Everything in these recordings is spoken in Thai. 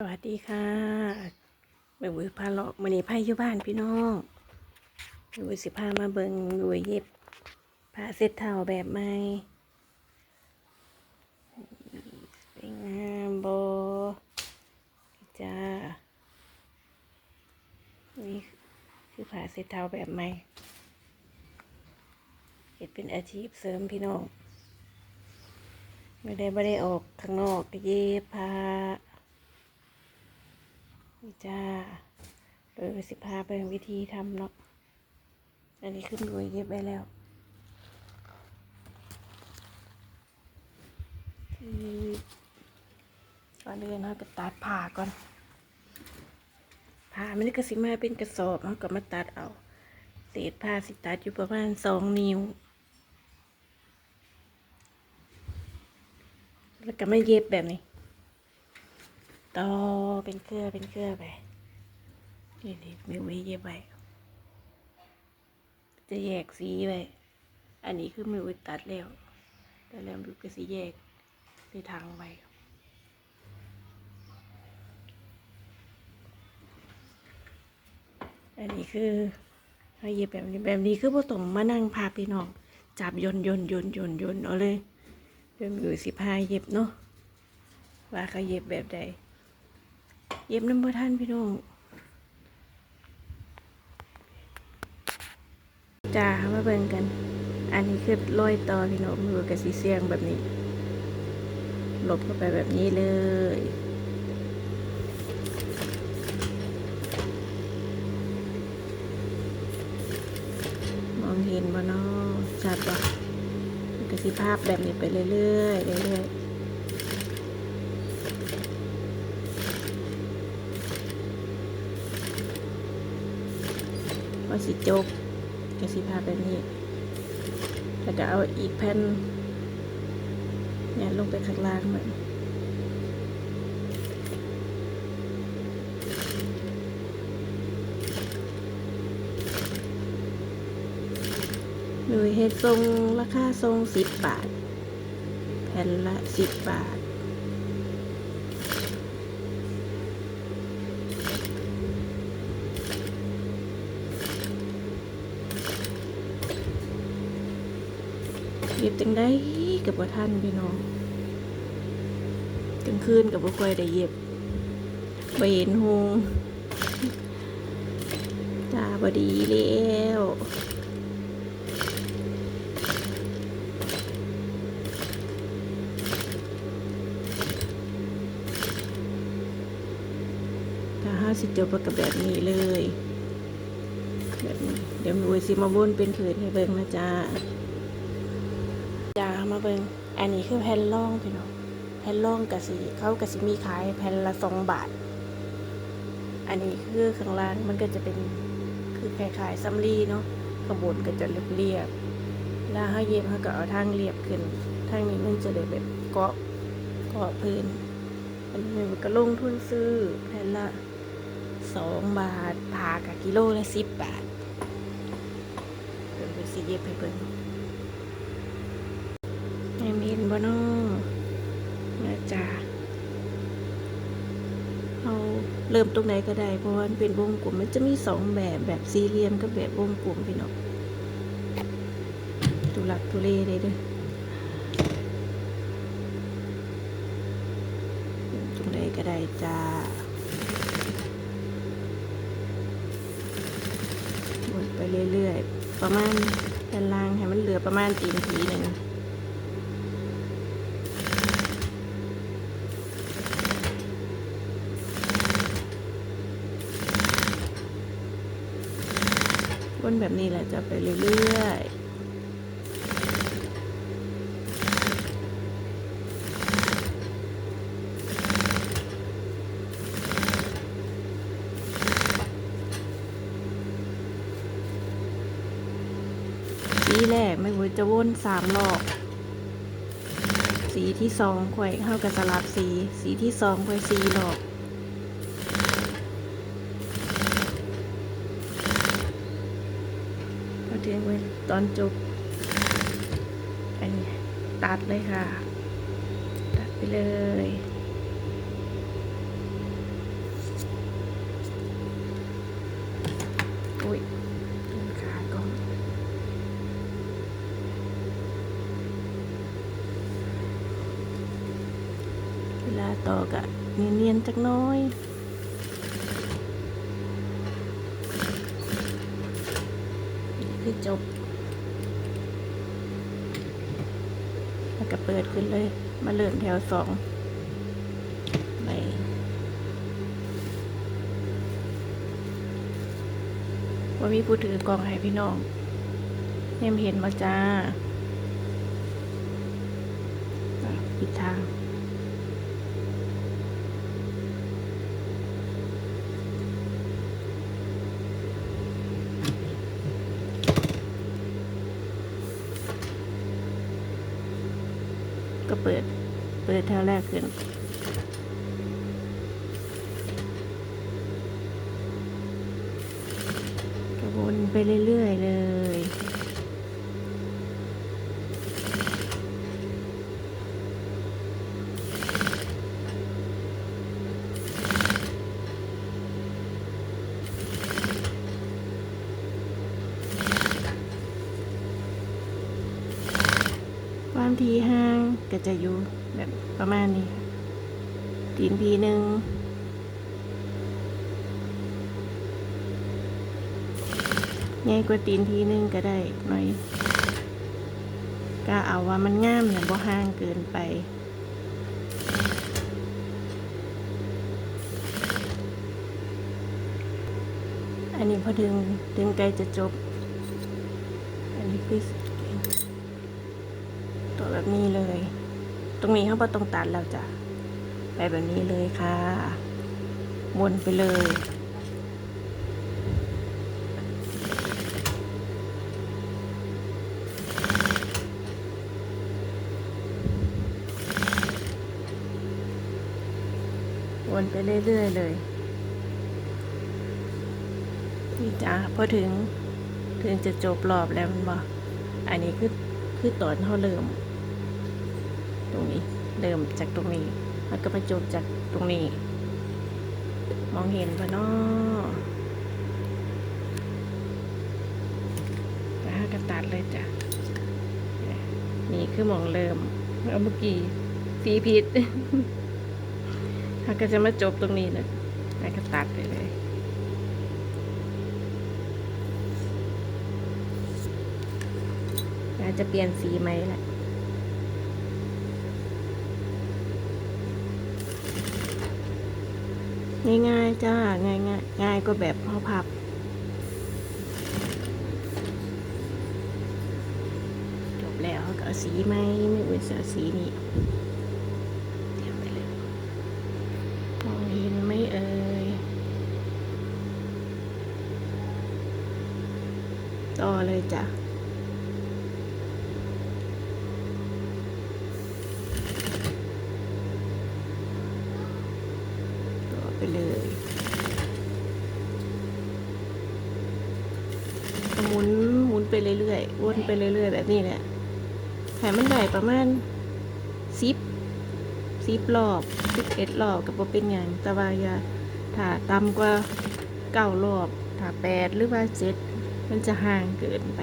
สวัสดีค่ะเบิ่งวิพาเลาะมื้อนี้ไผอยู่บ้านพี่น้องวิสิพามาเบิ่งรวยเย็บผ้าเซ็ตเท่าแบบใหม่สวยงามโบจ้า นี่คือผ้าเซ็ตเท่าแบบใหม่เฮ็ดเป็นอาชีพเสริมพี่น้อง ไม่ได้ไม่ได้ออกข้างนอกเย็บผ้า นี่จ้าโดยสิพาไปวิธีทำเนาะ อันนี้ขึ้นรวยเย็บไปแล้วที่ก่อนอื่นเราไปตัดผ่าก่อน ผ่ามันก็สิมาเป็นกระสอบเราก็มาตัดเอา เศษผ้าสิตัดอยู่ประมาณสองนิ้ว แล้วก็มาเย็บแบบนี้ ต่อเป็นเครือเป็นเครือไปนี่นี่มีไว้เย็บไว้จะแยกสีไว้อันนี้คือมือไว้ตัดแล้วแต่แล้วมือก็สีแยกในทางไว้อันนี้คือให้เย็บแบบนี้แบบนี้คือพ่ต้องมานั่งพาพี่น้องจับยนยนยนยนยนเอาเลยเดี๋ยวมือสิพาเย็บเนาะว่าเขาเย็บแบบใด เย็บน้ำบ่ท่านพี่น้องจ้ามาเบิ่งกัน อันนี้คือรอยต่อพี่น้องมือกับสีเสียงแบบนี้ หลบเข้าไปแบบนี้เลยมองเห็นบ่เนาะชัดบ่กสิภาพแบบนี้ไปเรื่อยๆเรื่อยๆ พอสิจบกสิพาแบบนี้แล้วก็เอาอีกแผ่นเนี่ยลงไปข้างล่างมันโดยเฮ็ดทรงราคาทรงสิบบาท แผ่นละสิบบาท เย็บจังได้กับว่าท่านพี่น้องกลางคืนกับบ่ค่อยได้เย็บไปเห็นหงตาบดีแล้วถ้าห้าสิบจบกับแบบนี้เลยแบบนี้เดี๋ยวหนูสิมาวนเป็นผืนให้เบิ่งนะจ๊ะ จ้ามาเบิงอันนี้คือแผ่นร่องพี่น้องแผ่นร่องกะสีเขากะสีมีขายแผ่นละสองบาท อันนี้คือข้างล่างมันก็จะเป็นคือคล้ายๆซัมลีเนาะข้างบนก็จะเรียบๆแล้วเขาเย็บเขาก็เอาทางเรียบขึ้นทางนี้มันจะได้แบบเกาะเกาะพื้นอันนี้มันก็ลงทุนซื้อแผ่นละสองบาทผ่ากับกิโลละสิบบาทเดี๋ยวไปสิเย็บให้เพิ่น ให้มีนบ่น้อนะจ๊ะเราเริ่มตรงไหนก็ได้ เพราะว่ามันเป็นวงกลมมันจะมีสองแบบแบบสี่เหลี่ยมกับแบบวงกลมพี่น้องตุลักตุเลเลยเด้อเริ่มตรงไหนก็ได้จ้าวนไปเรื่อยๆ ประมาณด้านล่างให้มันเหลือประมาณตีนผีหนึ่ง วนแบบนี้แหละจะไปเรื่อยๆสีแรกไม่ว่าจะวนสามรอบ สีที่สองข่อยเข้ากับสลับสี สีที่สองข่อยสีรอบ ทิ้งไว้ตอนจบ อันนี้ตัดเลยค่ะ ตัดไปเลยอุ้ยขาก่อนเวลาต่อกะเนียนๆจักน้อย คือจบ แล้วก็เปิดขึ้นเลย มาเริ่มแถวสองไปว่ามีผู้ถือกล่องให้พี่น้องเนมเห็นมาจ้าปิดทาง ก็เปิด เปิดแถวแรกขึ้นก็วนไปเรื่อยๆเลย ความทีห้างก็จะอยู่แบบประมาณนี้ตีนพีหนึ่งใหญ่กว่าตีนพีหนึ่งก็ได้หน่อยก็เอาว่ามันง่ามเนี่ยบ่ห่างเกินไปอันนี้พอถึงถึงใกล้จะจบ อันนี้คือ ตัวแบบนี้เลย ตรงนี้เขาบ่ต้องตัดแล้วจ้ะไปแบบนี้เลยค่ะ วนไปเลยวนไปเรื่อยๆเลย นี่จ้าพอถึง ถึงจะจบรอบแล้วมันบอกอันนี้คือ คือตอนเขาเริ่ม ตรงนี้ เริ่มจากตรงนี้ แล้วก็ไปจบจากตรงนี้ มองเห็นปะเนาะแล้วก็ตัดเลยจ้ะ นี่คือมองเริ่มเอาเมื่อกี้สีผิดแล้วก็จะมาจบตรงนี้นะแล้วก็ตัดไปเลยอาจจะเปลี่ยนสีไหมแหละ ง่ายๆจ้า ง่ายง่ายง่ายก็แบบห่อพับ จบแล้วเขาก็เอาสีไหมไม่เว้นเอาสีนี้เตรียมไปเลยมองเห็นไหมเอ่ยต่อเลยจ้ะ ต่อไปเลยหมุนหมุนไป เรื่อยๆ วนไปเรื่อยๆ แบบนี้แหละแถมมันได้ประมาณสิบสิบรอบสิบเอ็ดรอบกับเป็นอย่างแต่ว่าอย่าถ้าต่ำกว่าเก้ารอบ ถ้าแปดหรือว่าเจ็ดมันจะห่างเกินไป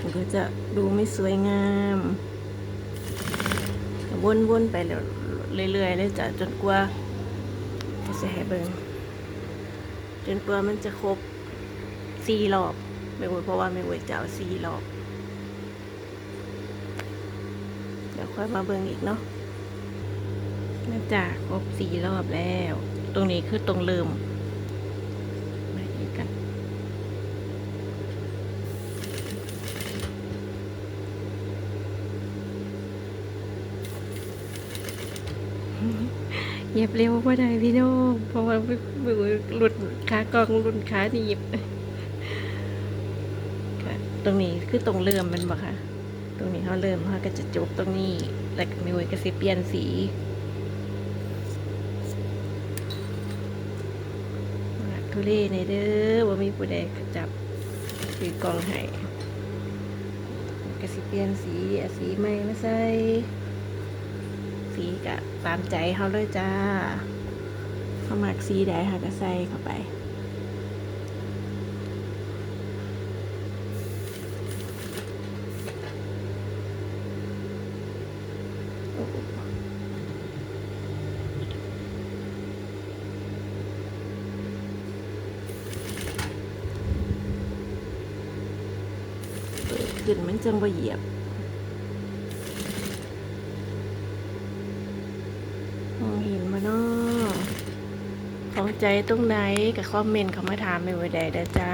มันก็จะดูไม่สวยงามวนๆไปเรื่อยๆเลยจ้ะจนกว่าจะจะให้เบิง จนกว่ามันจะครบสี่รอบไม่เวยเพราะว่าไม่เวยจะเอาสี่รอบ เดี๋ยวค่อยมาเบิ่งอีกเนาะน่าจะครบสี่รอบแล้ว ตรงนี้คือตรงเริ่มมาดูกัน เหยียบเร็วว่าได้พี่น้องเพราะว่ามือหลุดขากองหลุดขาหนีบตรงนี้คือตรงเริ่มมันบอกค่ะ ตรงนี้เขาเริ่มเขาก็จะจบตรงนี้ แล้วม่ไหวก็สิเปลี่ยนสีทุเรศในเด้อว่ามีผู้ใดจับถือกองให้ก็สิเปลี่ยนสีอสีใหม่มาใส่ สีก็ตามใจเขาเลยจ้าเขามักสีใดค่ะก็ใส่เข้าไปขึ้นมันจังบ่เหยียบ ใจตรงไหนกับคอมเมนต์เขามาถามไม่ไว้ใดเด้อจ้า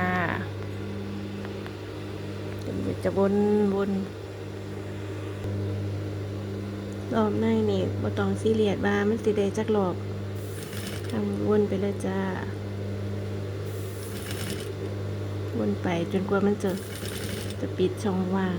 จะวนวนรอบในนี่บ่ต้องซีเรียสว่ามันสิได้จักหลอกทำวนไปเลยจ้า วนไปจนกว่ามันจะจะปิดช่องว่าง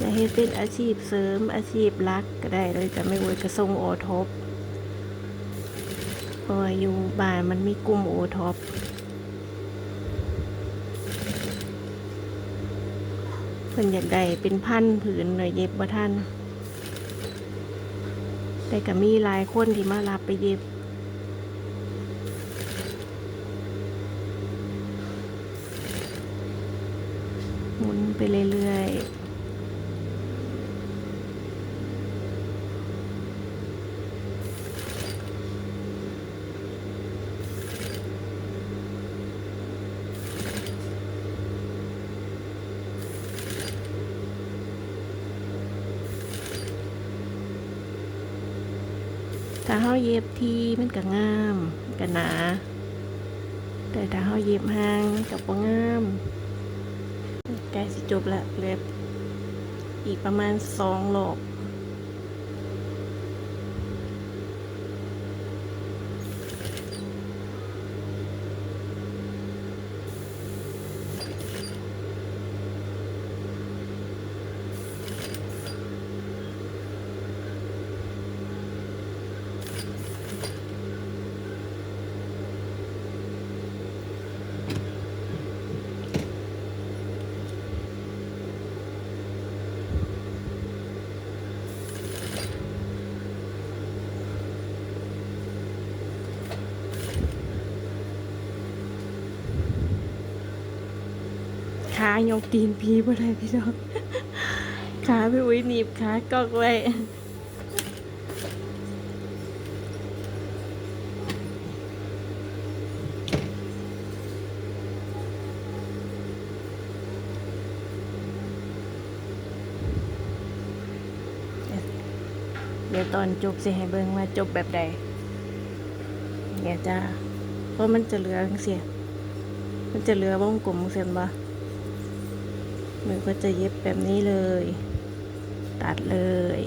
จะให้เป็นอาชีพเสริมอาชีพหลักก็ได้เลยจะไม่วยกระทรงโอทบเพราะว่าอยู่บ้านมันมีกลุ่มโอทบเพิ่นอยากได้เป็นพันผืนหน่อยเย็บบ่ท่านแต่ก็มีหลายคนที่มารับไปเย็บหมุนไปเรื่อยๆาเฮาเย็บทีมันก็งามก็หนา แต่ถ้าเฮาเย็บห่างกับบ่งามใกล้สิจบละเล็บ อีกประมาณสองหลอก ขายกตีนพีบ่ได้พี่น้องขาพี่อุ้ยหนีบขากอกไว้เดี๋ยวตอนจบสิให้เบิ่งว่าจบแบบใดเนี่ยวจ้าเพราะมันจะเหลือเสียมันจะเหลือวงกลมเส้นบ่ มือก็จะเย็บแบบนี้เลย ตัดเลย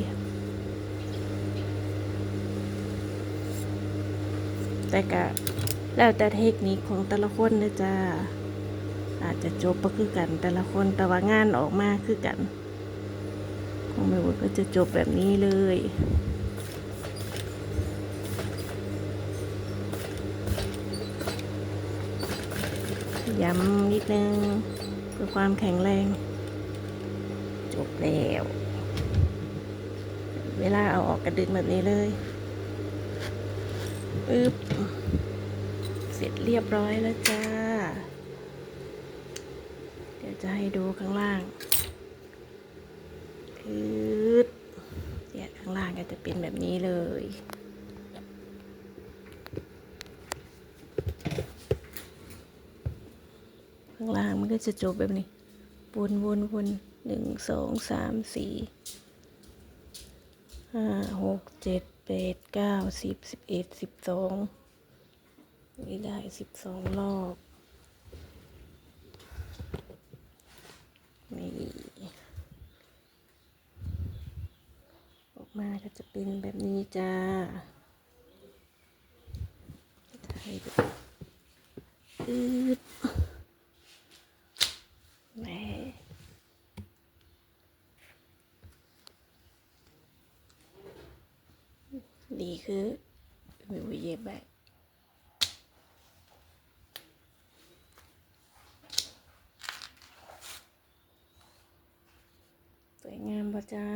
แต่ก็แล้วแต่เทคนิคของแต่ละคนนะจ้าอาจจะจบก็คือกันแต่ละคนแต่ว่างานออกมาคือกันของแม่วุฒก็จะจบแบบนี้เลยย้ำนิดนึงเพื่อความแข็งแรง บแล้ว เวลาเอาออกกระดึงแบบนี้เลยอึ๊บเสร็จเรียบร้อยแล้วจ้า เดี๋ยวจะให้ดูข้างล่างอืดเนี่ยข้างล่างก็จะเป็นแบบนี้เลยข้างล่างมันก็จะจบแบบนี้วนวนวน หนึ่งสองสามสี่ห้าหกเจ็ดแปดเก้าสิบสิบเอ็ดสิบสองนี่ได้สิบสองรอบนี่ออกมาก็จะเป็นแบบนี้จ้าจะให้ดูอืด แหม่ดีคือมีวิเย็บแบบส วยงามป่ะจ้า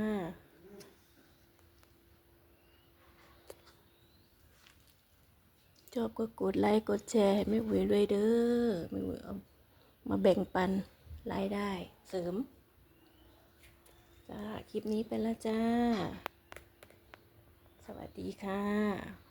ชอบก็กดไลค์กดแชร์ให้แม่หวยด้วยเด้อแม่หวยเอามาแบ่งปันรายได้เสริม จ้า คลิปนี้ไปแล้วจ้า สวัสดีค่ะ